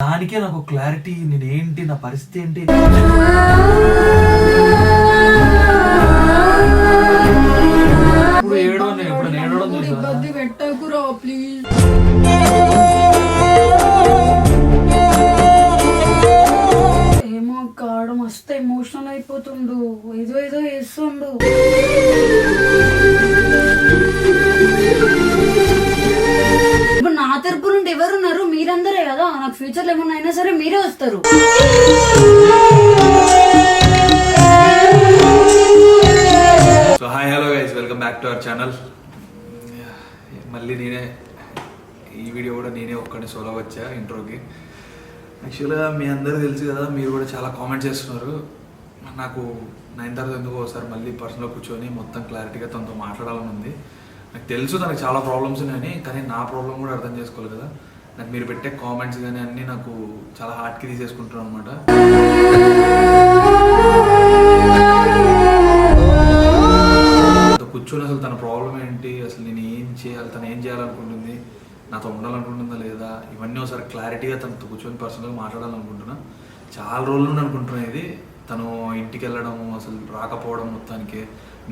దానికే నాకు క్లారిటీ నేను ఏంటి నా పరిస్థితి ఏంటి? ఇప్పుడు ఏడవ ఇప్పుడు నేను ఏడవడం చూసా ఇబ్బంది పెట్టకురా ప్లీజ్ ఏమో కాడ మస్తు ఎమోషనల్ అయిపోతుండు. ఏదో ఏదో చేస్తుండు. ఇప్పుడు నా తరపు నుండి ఎవరున్నారు? నాకు ఫ్యూచర్లో ఏమన్నా అయినా సరే మీరే వస్తారు. So hi hello guys welcome back to our channel మళ్ళీ నేనే ఈ వీడియో కూడా నేనే ఒక్కడిని సోలో వచ్చా ఇంట్రోకి. యాక్చువల్గా మీ అందరూ తెలుసు కదా మీరు కూడా చాలా కామెంట్ చేస్తున్నారు. నాకు నైన్ తర్వాత ఎందుకు ఒకసారి మళ్ళీ పర్సనల్గా కూర్చొని మొత్తం క్లారిటీగా తనతో మాట్లాడాలని ఉంది. నాకు తెలుసు తనకు చాలా ప్రాబ్లమ్స్ ఉన్నాయని కానీ నా ప్రాబ్లం కూడా అర్థం చేసుకోవాలి కదా. నాకు మీరు పెట్టే కామెంట్స్ కానీ అన్నీ నాకు చాలా హార్ట్కి తీసేసుకుంటారు అనమాట కూర్చొని అసలు తన ప్రాబ్లం ఏంటి? అసలు నేను ఏం చేయాలి తను ఏం చేయాలనుకుంటుంది? నాతో ఉండాలనుకుంటుందా లేదా? ఇవన్నీ ఒకసారి క్లారిటీగా తనతో కూర్చొని పర్సనల్గా మాట్లాడాలనుకుంటున్నా. చాలా రోజుల నుండి అనుకుంటున్నా ఇది. తను ఇంటికి వెళ్ళడం అసలు రాకపోవడం మొత్తానికి.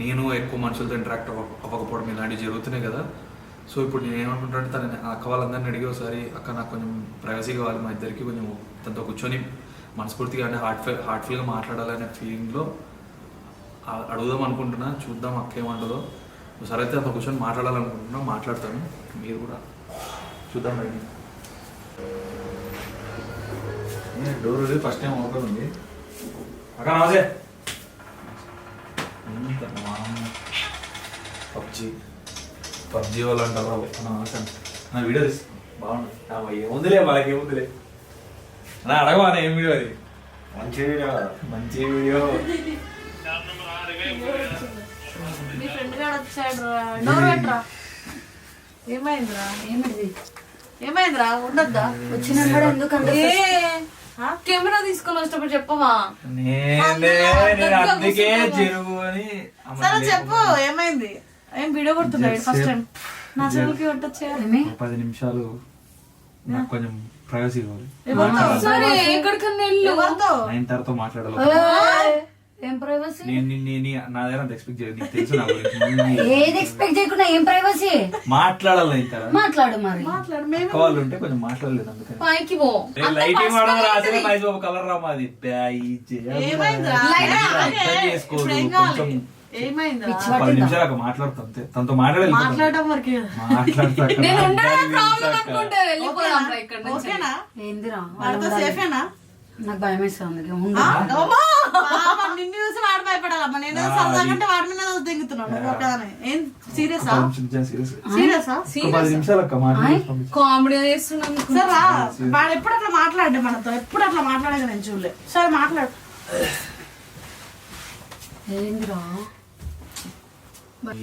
నేను ఎక్కువ మనుషులతో ఇంటరాక్ట్ అవ్వ అవ్వకపోవడం ఇలాంటివి జరుగుతున్నాయి కదా. సో ఇప్పుడు నేను ఏమనుకుంటానంటే తన అక్క వాళ్ళందరినీ అడిగి ఒకసారి అక్క నాకు కొంచెం ప్రైవసీ కావాలి మా ఇద్దరికి కొంచెం తనతో కూర్చొని మనస్ఫూర్తిగా అంటే హార్ట్ఫుల్ హార్ట్ఫుల్గా మాట్లాడాలనే ఫీలింగ్లో అడుగుదాం అనుకుంటున్నా చూద్దాం అక్క ఏమంటుందో. ఒకసారి అయితే అంత కూర్చొని మాట్లాడాలనుకుంటున్నా మాట్లాడతాను. మీరు కూడా చూద్దాం రండి డోర్ ఫస్ట్ టైం ఓపెన్ ఉంది. అక్క నమస్తే. పబ్జి. పబ్జి వాళ్ళు అంటారా నా వీడియో తీసి బాగుంది. ఆ, ఏముందిలే వాళ్ళకి ఏముందిలే. నా అడగవా ఏం వీడియో అది? మంచి వీడియో. మంచి వీడియో. మీ ఫ్రెండ్ గాడు వచ్చాడు రా డోర్ పెట్టరా? ఏమైందిరా? ఏమిటి ఏమైందిరా? ఉండద్దా? వచ్చిన ఎందుకంటే ఏ ఆ? కెమెరా తీసుకొని వచ్చినప్పుడు చెప్పవా? సరే చెప్పు. ఏమైంది? ఏం వీడియో కొడుతున్నాడు ఫస్ట్ టైం నా చెవులకి కొట్టొచ్చా ఏమి? ఒక పది నిమిషాలు నాకు కొంచెం ప్రైవసీ కావాలి. ఎవరితో? సరే ఎక్కడికన్నా వెళ్ళు. నైన్ తర్వాత మాట్లాడాలి ఏం ప్రైవసీ నేను నీ- నీ- దగ్గర అంత ఎక్స్పెక్ట్ చేయదు నీకు తెలుసు నా గురించి. ఏది ఎక్స్పెక్ట్ చేయకుండా ఏం ప్రైవసీ మాట్లాడాలి నైన్ తర్వాత. మాట్లాడు మరి. మాట్లాడు మేము కాల్ ఉంటే కొంచెం మాట్లాడలేదు అందుకని. పైకి పో. లైటింగ్ వాడడం రాత్రి మైజ్ ఒక కలర్ రా మాది బ్యాయి జయ ఏమైందిరా? బ్యాయి. అదే, అర్థం చేసుకోదు ఇప్పుడు ఏం కొంచెం పది నిమిషాలు అక్కడ మాట్లాడుతాం అంతే. తనతో మాట్లాడాలి మాట్లాడడం వరకే. మాట్లాడతా ఓకేనా? ఏందిరా? వాడితో సేఫేనా నాకు భయం వేస్తుంది నిన్ను చూసి వాడు భయపడాలమ్మా. నేను సరదాకంటే వాడి మీద దిగుతున్నాను ఏం? సీరియసా? సీరియసా? మాట్లాడి. కామెడీ చేస్తున్నాను సరే రా. వాడు ఎప్పుడు అట్లా మాట్లాడే మనతో? ఎప్పుడు అట్లా మాట్లాడగా నేను చూడలే. సరే మాట్లాడు. ఏందిరా?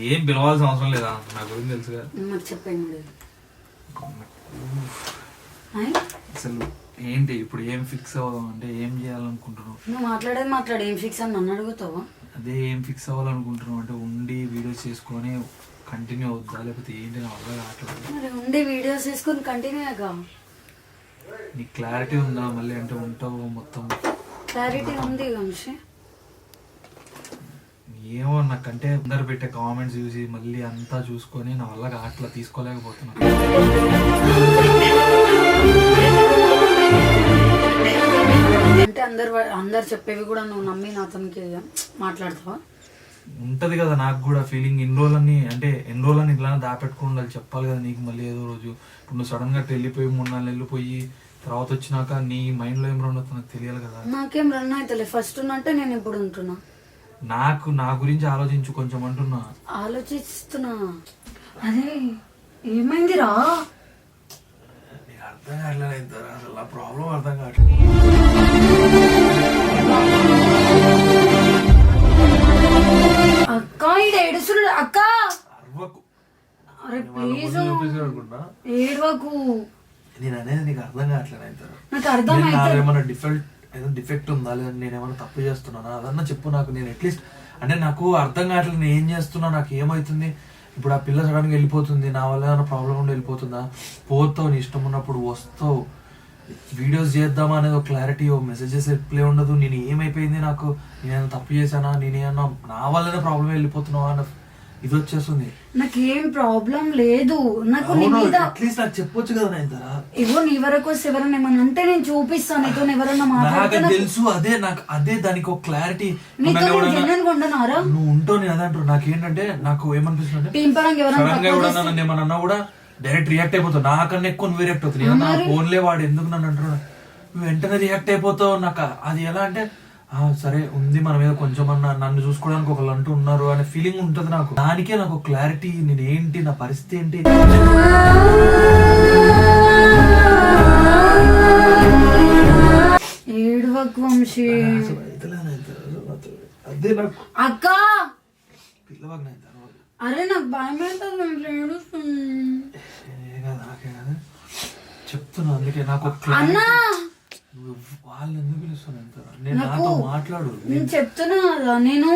ఏం పిలవాల్సిన అవసరం లేదా? నా గురించి తెలుసుగా. మరి చెప్పండి అసలు ఏంటి ఇప్పుడు ఏం ఫిక్స్ అవ్వదాం అంటే ఏం చేయాలనుకుంటున్నావు? నువ్వు మాట్లాడేది మాట్లాడు. ఏం ఫిక్స్ అని నన్ను అడుగుతావా? అదే ఏం ఫిక్స్ అవ్వాలనుకుంటున్నావు? అంటే ఉండి వీడియోస్ చేసుకొని కంటిన్యూ అవుద్దా? లేకపోతే ఏంటి? నా వల్ల కావట్లేదు? మరి ఉండి వీడియోస్ తీసుకొని కంటిన్యూ గా నీకు క్లారిటీ ఉందా? మళ్ళీ అంటే ఉంటావు మొత్తం? క్లారిటీ ఉంది వంశీ ఏమో నాకంటే అందరు పెట్టే కామెంట్స్ చూసి మళ్ళీ అంతా చూసుకొని నా వల్ల అట్లా తీసుకోలేకపోతున్నా. అంటే అందరు అందరు చెప్పేవి కూడా నువ్వు నమ్మి నాతోనికి మాట్లాడతావా? ఉంటది కదా నాకు కూడా ఫీలింగ్ ఎన్ని రోజులని అంటే ఎన్ని రోజులని ఇట్లా దాపెట్టుకుని ఉండాలి. చెప్పాలి కదా నీకు మళ్ళీ ఏదో రోజు. ఇప్పుడు నువ్వు సడన్గా వెళ్ళిపోయి మూడు నాలుగు నెలలు పోయి తర్వాత వచ్చినాక నీ మైండ్లో ఏం రన్ అవుతుందో తెలియాలి కదా. నాకేం రన్ అవుతలే ఫస్ట్ ఉన్నట్టే నేను ఇప్పుడు ఉంటున్నా. నాకు నా గురించి ఆలోచించు కొంచెం అంటున్నా. ఆలోచిస్తున్నా. అదే ఏమైందిరా? నీకు అర్థం కావట్లేదు ఇద్దరు? అసలు ఆ ప్రాబ్లం అర్థం కావట్లేదు అక్క ఈడ ఏడుస్తున్నాడు. అక్క! అరవకు. అరే ప్లీజ్ అనుకుంటా. ఏడవకు. నేను అనేది నీకు అర్థం కావట్లేదు ఇద్దరు? నాకు అర్థం నేను ఏమైనా డిఫెక్ట్ ఏదైనా డిఫెక్ట్ ఉందా లేదా నేను ఏమైనా తప్పు చేస్తున్నానా? అదన్నా చెప్పు నాకు నేను అట్లీస్ట్ అంటే నాకు అర్థం కావట్లేదు నేను ఏం చేస్తున్నా నాకు ఏమవుతుంది ఇప్పుడు ఆ పిల్ల సడన్గా వెళ్ళిపోతుంది నా వల్ల ఏమైనా ప్రాబ్లం ఉండి వెళ్ళిపోతుందా? పోతావు నీ ఇష్టం ఉన్నప్పుడు వస్తావు. వీడియోస్ చేద్దామా అనేది ఒక క్లారిటీ ఓ మెసేజెస్ రిప్లై ఉండదు. నేను ఏమైపోయింది నాకు? నేను తప్పు చేశానా? నేనేమన్నా నా వల్లనే ప్రాబ్లం వెళ్ళిపోతున్నావా? అన్న ఇది వచ్చేస్తుంది నాకేం ప్రాబ్లం లేదు. నాకు నీ మీద అట్లీస్ట్ నాకు చెప్పొచ్చు కదా నైన్తారా ఇవ్వ నీ వరకు ఎవరైనా ఏమన్నా అంటే నేను చూపిస్తాను నీతో ఎవరన్నా నాకు మాట్లాడితే నాకు- తెలుసు అదే నాకు అదే దానికి ఒక క్లారిటీ నీతో నేను జెన్యున్ ఉండనారా నువ్వు ఉంటావు నేను అదే అంటారు నాకేంటంటే నాకు ఏమనిపిస్తుంది ఎవరైనా నన్ను ఏమన్నా కూడా డైరెక్ట్ రియాక్ట్ అయిపోతావు. నాకన్నా ఎక్కువ నువ్వు రియాక్ట్ అవుతుంది ఫోన్లే వాడు ఎందుకు నన్ను అంటున్నాడు? నువ్వు వెంటనే రియాక్ట్ అయిపోతావు. నాకు అది ఎలా అంటే సరే ఉంది మన మీద కొంచెం అన్న నన్ను చూసుకోవడానికి ఒకళ్ళు అంటూ ఉన్నారు అనే ఫీలింగ్ ఉంటుంది నాకు దానికే నాకు క్లారిటీ నేను ఏంటి నా పరిస్థితి ఏంటి ఏడువకు వంశీ అదే నాకు అక్క. అరే నాకు భయం అవుతుంది ఇట్లా ఏడుస్తుంది. చెప్తున్నా అందుకే నాకు. అన్నా నువ్వు వాళ్ళని ఎందుకు పిలుస్తున్నావు నేను నాకు మాట్లాడు. నేను చెప్తున్నా కదా నేను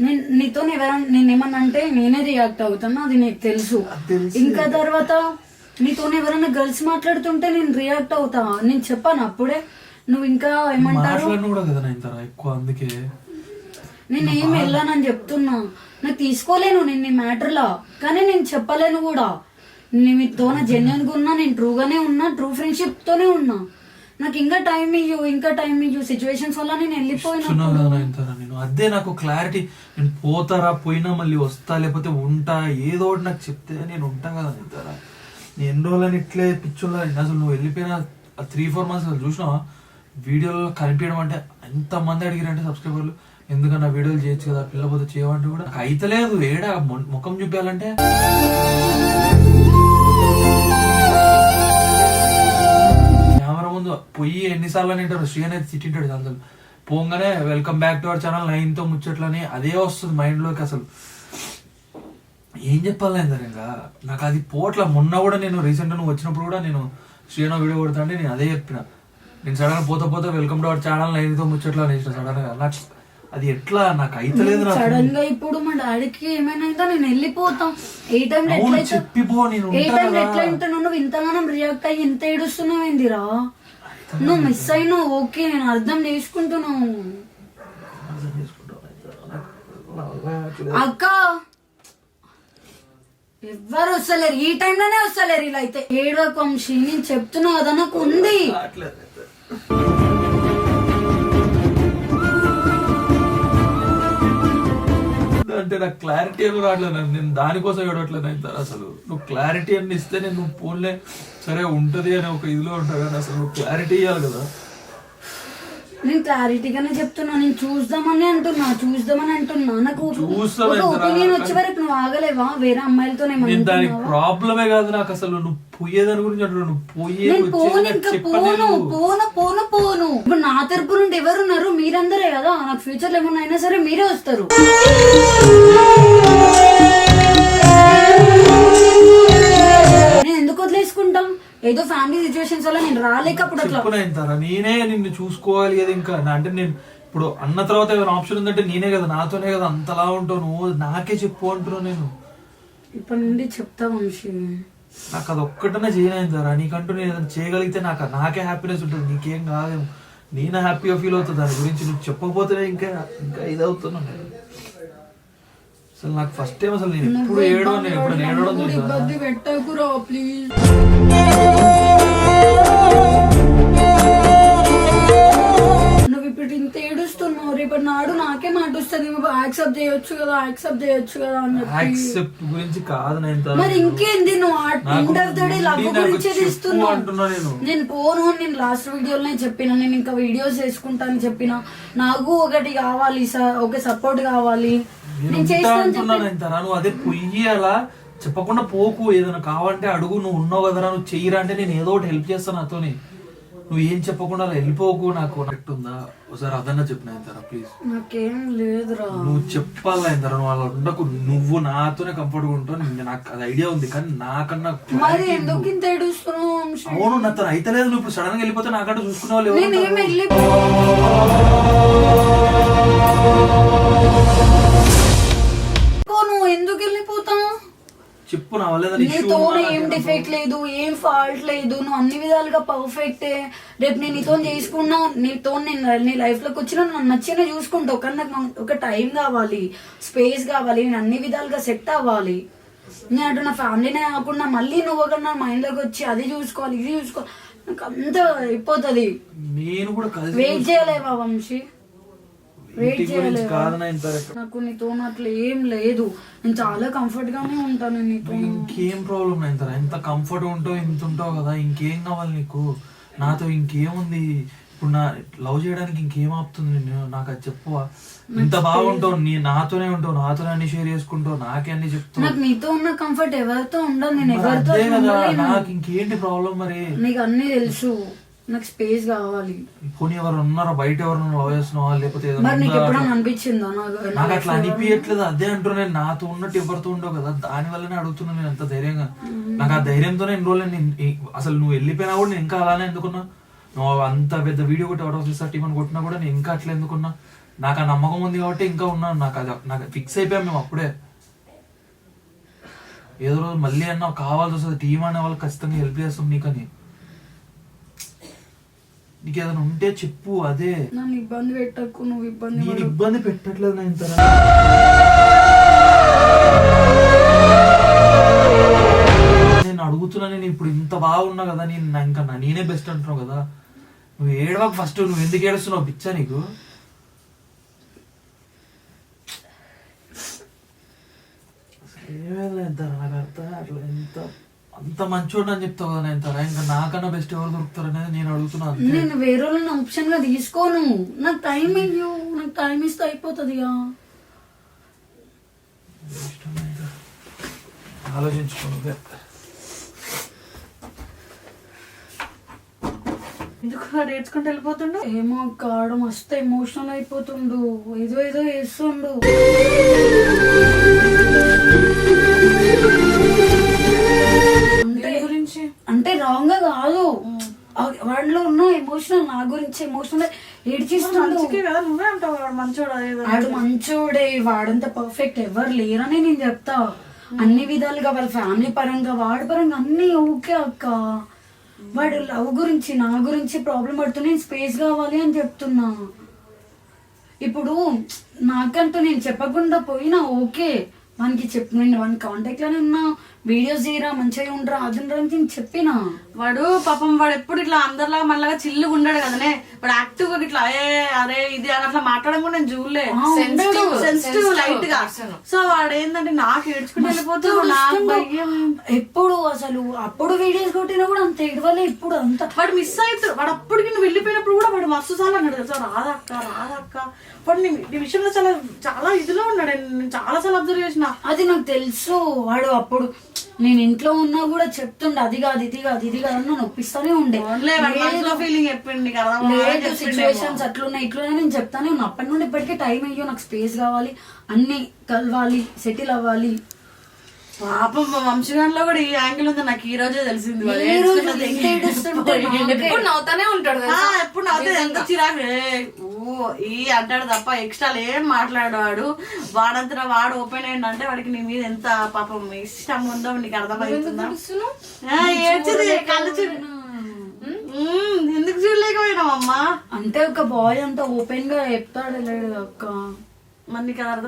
నేను నీతో ఎవరైనా నేను ఏమన్నా అంటే నేనే రియాక్ట్ అవుతాను అది నీకు తెలుసు. అది తెలుసు. ఇంకా తర్వాత నీతో ఎవరైనా గర్ల్స్ మాట్లాడుతుంటే నేను రియాక్ట్ అవుతా. నేను చెప్పాను అప్పుడే. నువ్వు ఇంకా ఏమంటారు? మాట్లాడిన కూడా కదా నేను ఇంత ఎక్కువ అందుకే. నేను ఏం వెళ్ళానని చెప్తున్నా. నాకు తీసుకోలేను నేను నీ మ్యాటర్లా కానీ నేను చెప్పలేను కూడా. నేను మీతోన జెన్యున్గా ఉన్నా నేను ట్రూగానే ఉన్నా ట్రూ ఫ్రెండ్షిప్ తోనే ఉన్నా. నాకు ఇంకా టైం ఇయ్యు ఇంకా టైం ఇయ్యు సిచ్యువేషన్స్ వల్ల నేను వెళ్ళిపోయినా. కదా ఇంత నేను. అదే నాకు క్లారిటీ నేను పోతారా పోయినా మళ్ళీ వస్తా లేకపోతే ఉంటా ఏదో ఒకటి నాకు చెప్తే నేను ఉంటా కదా ఇంతరా నేను ఎన్ని రోజులని ఇట్లే పిచ్చుల్లా అసలు నువ్వు వెళ్ళిపోయిన త్రీ ఫోర్ మంత్స్ చూసినావా? వీడియోలో కనిపించడం అంటే ఎంత మంది అడిగారంటే సబ్స్క్రైబర్లు ఎందుకన్నా వీడియోలు చేయొచ్చు కదా పిల్లపోతే చేయమంటే కూడా. అయితలేదు ఏడా మొ- ముఖం చూపించాలంటే పొయ్యి ఎన్నిసార్లు తింటారు? శ్రీ అనేది తిట్టింటాడు అసలు పోగానే welcome back to our channel నైన్తో ముచ్చట్లని. అదే వస్తుంది మైండ్లోకి అసలు. ఏం చెప్పాలి నేను ఇంకా నాకు అది పోట్ల. మొన్న కూడా నేను రీసెంట్ నువ్వు వచ్చినప్పుడు కూడా నేను శ్రీనా వీడియో కొడతా అంటే నేను అదే చెప్పిన. నేను సడన్గా పోతా పోతా వెల్కమ్ టు అవర్ ఛానల్ నైన్తో ముచ్చట్లు అనేసిన సడన్గా నాకు అది ఎట్లా? నాకు అయితలేదు సడన్గా ఇప్పుడు మా డాడీకి ఏమైనా అయితే నేను వెళ్ళిపోతాం. ఏ టైం చెప్పిపో నేను ఏ. ఎట్లా వింటున్నావు నువ్వు ఇంతగానం రియాక్ట్ అయ్యి ఇంత ఏడుస్తున్నావు ఏందిరా నువ్వు మిస్ అయినా ఓకే నేను అర్థం చేసుకుంటున్నావు. అక్క ఎవ్వరు వస్తలేరు. ఈ టైంలోనే వస్తలేరు ఇలా అయితే. ఏడవకు వంశీ నేను చెప్తున్నా కదా నాకు ఉంది. అంటే నాకు క్లారిటీ అని రావట్లేదు. నేను దానికోసం ఏడవట్లేదు అయితే అసలు. నువ్వు క్లారిటీ అన్ని ఇస్తే నేను నువ్వు ఫోన్లే సరే ఉంటుంది అని ఒక ఇదిలో ఉంటావు కానీ అసలు నువ్వు క్లారిటీ ఇవ్వాలి కదా. నేను క్లారిటీగానే చెప్తున్నా నేను చూద్దామని అంటున్నా చూద్దామని అంటున్నా. నాకు? ఒపీనియన్ వచ్చే వరకు నువ్వు ఆగలేవా? వేరే అమ్మాయిలతో నేను దానికి ప్రాబ్లమే కాదు నాకు అసలు. నువ్వు పోయేదాని గురించి పోయే పోను ఇంకా పోను పోను పోను పోను. ఇప్పుడు నా తరపు నుండి ఎవరున్నారు? మీరందరే కదా. నాకు ఫ్యూచర్లో ఏమన్నా అయినా సరే మీరే వస్తారు. ఏదో ఫ్యామిలీ సిచ్యువేషన్స్ వల్ల నేను రాలేక అప్పుడు అట్లా. చెప్పున ఇంతారా నేనే నిన్ను చూసుకోవాలి కదా ఇంకా. నా- అంటే నేను ఇప్పుడు అన్న తర్వాత ఏదైనా ఆప్షన్ ఉందంటే నేనే కదా నాతోనే కదా అంతలా ఉంటావు నువ్వు. నాకే చెప్పు అంటున్నావు నేను. ఇప్పటి నుండి చెప్తా వంశీ. నాకు అది ఒక్కటనే చేయనైందారా నీకంటూ నేను ఏదైనా చేయగలిగితే నాకు నాకే హ్యాపీనెస్ ఉంటుంది. నీకేం కాదేమో నేను హ్యాపీగా ఫీల్ అవుతుంది దాని గురించి నువ్వు చెప్పకపోతేనే ఇంకా ఇంకా ఇదవుతున్నాను నేను. అసలు నాకు ఫస్ట్ టైం అసలు నేను ఎప్పుడు ఏడవ నేను ఎప్పుడు? ఇబ్బంది పెట్టకురా ప్లీజ్ రేపటి నాడు నాకే మాట వస్తుంది యాక్సెప్ట్ చేయొచ్చు కదా యాక్సెప్ట్ చేయొచ్చు కదా అని చెప్పి. యాక్సెప్ట్ గురించి కాదు నేను మరి ఇంకేంది నువ్వు? End of the day love నాకు గురించే చెప్పు అంటున్నా నేను. నేను పోను నేను లాస్ట్ వీడియోలోనే చెప్పిన నేను ఇంకా వీడియోస్ చేసుకుంటా అని చెప్పిన. నాకు ఒకటి కావాలి సార్ ఒక సపోర్ట్ కావాలి. నేను చేస్తాను అంటున్నాను ఇంతరా నువ్వు అదే పొయ్యి అలా చెప్పకుండా పోకు. ఏదైనా కావాలంటే అడుగు నువ్వు ఉన్నావు కదరా నువ్వు చెయ్యరా అంటే నేను ఏదో ఒకటి హెల్ప్ చేస్తాను నాతోని. నువ్వు ఏం చెప్పకుండా అలా వెళ్ళిపోకు నాకు. కరెక్ట్ ఉందా? ఒకసారి అదన్నా చెప్పిన ఇంతరా ప్లీజ్ నాకేం లేదురా. నువ్వు చెప్పాలా ఇంతరా నువ్వు అలా ఉండకు. నువ్వు నాతోనే కంఫర్ట్గా ఉంటావు నాకు అది ఐడియా ఉంది కానీ నాకన్నా మరి ఎందుకు నువ్వు. ఇంత ఏడుస్తున్నావు? అవును నాతో అయితే లేదు. నువ్వు ఇప్పుడు సడన్గా వెళ్ళిపోతే నాకంటే చూసుకునే వాళ్ళు ఎవరు నేను ఏం ఉంటారు? వెళ్ళి పోను ఎందుకు వెళ్ళిపోతా చెప్పు నా వల్ల నీతో ఏం డిఫెక్ట్ లేదు ఏం ఫాల్ట్ లేదు నువ్వు అన్ని విధాలుగా పర్ఫెక్టే రేపు నేను నీతో చేసుకున్నా నీతో నేను నీ లైఫ్లోకి వచ్చినా నన్ను నచ్చిన చూసుకుంటావు కానీ నాకు ఒక టైం కావాలి స్పేస్ కావాలి నేను అన్ని విధాలుగా సెట్ అవ్వాలి. నేను అటు నా ఫ్యామిలీనే కాకుండా మళ్ళీ నువ్వు ఒక నా మైండ్లోకి వచ్చి అది చూసుకోవాలి ఇది చూసుకోవాలి. నాకు అంత అయిపోతుంది. నేను కూడా వెయిట్ చేయలేవా వంశీ? ఇంటి గురించి చేయలేవా కాదు నా నాకు నీతో అట్లా ఏం లేదు. నేను చాలా కంఫర్ట్ గానే ఉంటాను నీతో ఇంకేం ప్రాబ్లం ఇంత ఎంత కంఫర్ట్ ఉంటావు ఇంత ఉంటావు కదా ఇంకేం కావాలి నీకు? నాతో ఇంకేముంది? ఇప్పుడు నా లవ్ చేయడానికి ఇంకేం ఆపుతుంది నేను నాకు అది చెప్పు ఇంత బాగుంటావు నీ నాతోనే ఉంటావు నాతోనే అన్ని షేర్ చేసుకుంటావు నాకే అన్ని చెప్తావు. నాకు నీతో ఉన్న కంఫర్ట్ ఎవరితో ఉండదు నేను ఎవరితో. నాకు ఇంకేంటి ప్రాబ్లం మరి? నీకు అన్ని తెలుసు. నాకు స్పేస్ కావాలి. పోనీ ఎవరు ఉన్నారా? బయట ఎవరు లవ్ చేస్తున్నావా లేకపోతే ఏదైనా మరి నీకు ఉందా? ఎప్పుడైనా అనిపించిందా? నాకు నాకు అట్లా అనిపించట్లేదు అదే అంటున్నా నేను. నాతో ఉన్నట్టు ఎవరితో ఉండవు కదా? దాని వల్లనే అడుగుతున్నా నేను అంత ధైర్యంగా. నాకు ఆ ధైర్యంతోనే ఎన్ని రోజులు నేను ఈ- అసలు నువ్వు వెళ్ళిపోయినా కూడా నేను ఇంకా అలానే ఎందుకున్నా? నువ్వు అంత పెద్ద వీడియో కొట్టి అవుట్ ఆఫ్ టీమ్ అని కొట్టినా కూడా నేను ఇంకా అట్లా ఎందుకున్నా? నాకు ఆ నమ్మకం ఉంది కాబట్టి ఇంకా ఉన్నాను నాకు అది నాకు ఫిక్స్ అయిపోయాం మేము అప్పుడే. ఏదో రోజు మళ్ళీ అన్నా కావాల్సి వస్తుంది. టీం అనే వాళ్ళు ఖచ్చితంగా హెల్ప్ చేస్తాం నీకని. నీకు ఏదైనా ఉంటే చెప్పు అదే. నన్ను ఇబ్బంది పెట్టకు నువ్వు ఇబ్బంది నేను పడకు. ఇబ్బంది పెట్టట్లేదు నేను ఇంత నేను అడుగుతున్నా నేను ఇప్పుడు ఇంత బాగున్నా కదా నేను నా- ఇంకా నా- నేనే బెస్ట్ అంటున్నావు కదా. నువ్వు ఏడవకు ఫస్ట్ నువ్వు ఎందుకు ఏడుస్తున్నావు పిచ్చా నీకు ఏమేమి ఎంత నాకు అర్థం అట్లా ఎంత అంత మంచోడు అని చెప్తావు కదా నేను తరా. ఇంకా నాకన్నా బెస్ట్ ఎవరు దొరుకుతారు అనేది నేను అడుగుతున్నా అంతే. నేను వేరే వాళ్ళని ఆప్షన్గా తీసుకోను. నాకు టైం ఇయ్యు. నాకు టైం ఇస్తే అయిపోతుంది ఇష్టమే ఇంకా. ఆలోచించుకో నువ్వే. ఎందుకు ఏడ్చుకుంటూ వెళ్ళిపోతుండు? ఏమో కాడ మస్తు ఎమోషనల్ అయిపోతుండు. ఏదో ఏదో చేస్తుండు. అంటే రాంగ్గా కాదు. వాడిలో ఉన్న ఎమోషనల్ నా గురించి ఎమోషనల్ వాడు మంచోడు అదేదో వాడు మంచోడే వాడంత పర్ఫెక్ట్ ఎవరు లేరని నేను చెప్తా. అన్ని విధాలుగా వాళ్ళ ఫ్యామిలీ పరంగా వాడి పరంగా అన్ని ఓకే అక్క. వాడు లవ్ గురించి నా గురించి ప్రాబ్లం పడుతూ నేను స్పేస్ కావాలి అని చెప్తున్నా. ఇప్పుడు నాకంటూ నేను చెప్పకుండా పోయినా ఓకే. వానికి చెప్పు నేను వాని కాంటాక్ట్లోనే ఉన్నా. వీడియోస్ చేయరా మంచిగా ఉండరా అది ఉండరా అని నేను చెప్పినా. వాడు పాపం వాడు ఎప్పుడు ఇట్లా అందరిలాగా మనలాగా చిల్లుగా ఉండడు కదనే. వాడు యాక్టివ్గా ఇట్లా ఏ అరే ఇది అని అట్లా మాట్లాడడం కూడా నేను చూడలే. సెన్సిటివ్ లైట్గా. సో వాడు ఏంటంటే నాకు ఏడ్చుకుంటూ భయం. ఎప్పుడు అసలు అప్పుడు వీడియోస్ కొట్టినా కూడా అంత ఏడవలే ఇప్పుడు అంత వాడు మిస్ అవుతాడు. వాడు అప్పటికి నువ్వు వెళ్ళిపోయినప్పుడు వాడు మస్తు సార్లు అన్నాడు తెలుసా? రాదక్క రాదక్క వాడు నీ నీ విషయంలో చాలా చాలా ఇదిలో ఉన్నాడు. నేను చాలా సార్లు అబ్జర్వ్ చేసిన. అది నాకు తెలుసు. వాడు అప్పుడు నేను ఇంట్లో ఉన్నా కూడా చెప్తుండే అది కాదు ఇది కాదు ఇది కాదు అని నన్ను ఒప్పిస్తానే ఉండే. ఓన్లే వాడి మనసులో ఫీలింగ్ చెప్పింది లేదు సిచ్యువేషన్స్ అట్లున్నాయి ఇట్లున్నాయి నేను చెప్తానే ఉన్నా. అప్పటి నుండి ఇప్పటికే టైం అయ్యో నాకు స్పేస్ కావాలి అన్ని కలవాలి సెటిల్ అవ్వాలి. పాపం మా వంశీగాన్లో కూడా ఈ యాంగిల్ ఉంది నాకు ఈ రోజే తెలిసింది ఎప్పుడు నవ్వుతానే ఉంటాడు? ఎప్పుడు నవ్వుతే ఎంత చిరాకు. ఈ అంటాడు తప్ప ఎక్స్ట్రా ఏం మాట్లాడు వాడు వాడంతటా వాడు ఓపెన్ అయ్యిండు అంటే వాడికి నీ మీద ఎంత పాపం ఇష్టం ఉందో నీకు అర్థమవుతుందా? ఏడ్చింది కళ్ళు ఎందుకు చూడలేకపోయినావమ్మా? అంటే ఒక బాయ్ అంత ఓపెన్గా చెప్తాడు లేడు అక్క.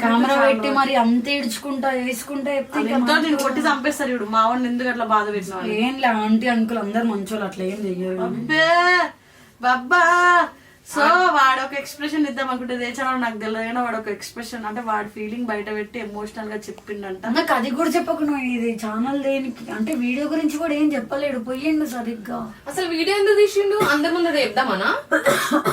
కెమెరా పెట్టి మరి అంత ఏడ్చుకుంటా వేసుకుంటా చెప్తే నేను కొట్టి చంపేస్తారు ఇప్పుడు మా వాడిని ఎందుకు అట్లా బాధ పెట్టినావు ఏం లే ఆంటీ అంకుల్ అందరు మంచోళ్ళు అట్లా ఏం చెయ్యరు. అబ్బే! బాబ్బా! సో వాడు ఒక ఎక్స్ప్రెషన్ ఇద్దాం అనుకుంటే దేచాలో నాకు తెలియదు కానీ వాడు ఒక ఎక్స్ప్రెషన్ అంటే వాడి ఫీలింగ్ బయట పెట్టి ఎమోషనల్గా చెప్పిండంట. నాకు అది కూడా చెప్పకుండా ఇది ఛానల్ దేనికి? అంటే వీడియో గురించి కూడా ఏం చెప్పలేడు పోయిండు సరిగ్గా. అసలు వీడియో ఎందుకు తీసిండు? అందరి ముందు చెప్దామనా?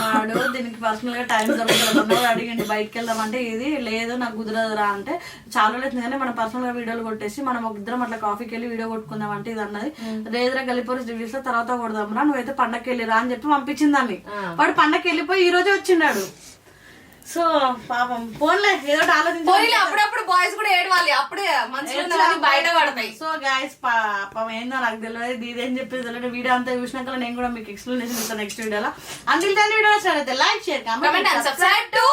వాడు దీనికి పర్సనల్గా టైం దొరకదు. అడిగిండు బయటకు వెళ్దాం అంటే ఇది లేదు నాకు కుదరదురా అంటే చాలా లేదు కానీ మనం పర్సనల్గా వీడియోలు కొట్టేసి మనం ఒక ఇద్దరం అట్లా కాఫీకి వెళ్ళి వీడియో కొట్టుకుందాం అంటే ఇది అన్నది. లేదురా గలిపోరి రివ్యూస్లో తర్వాత కొడదాం రా నువ్వైతే పండక్కి వెళ్ళిరా అని చెప్పి పంపించింది దాన్ని వాడు పండక్కి వెళ్ళిపోయి ఈ రోజే వచ్చిండాడు సో పాపం. ఫోన్లే ఏదో ఆలోచించి. అప్పుడప్పుడు బాయ్స్ కూడా ఏడవాలి. అప్పుడే మంచిగా బయట పడతాయి. సో గాయస్ పాపం ఏందో నాకు తెలియదు ఇది చెప్పేది తెలియదు. వీడియో అంతా చూసినాక నేను కూడా మీకు ఎక్స్ప్లెనేషన్ ఇస్తాను నెక్స్ట్ వీడియోలో. అందులో వీడియో నచ్చినట్లయితే like share comment subscribe to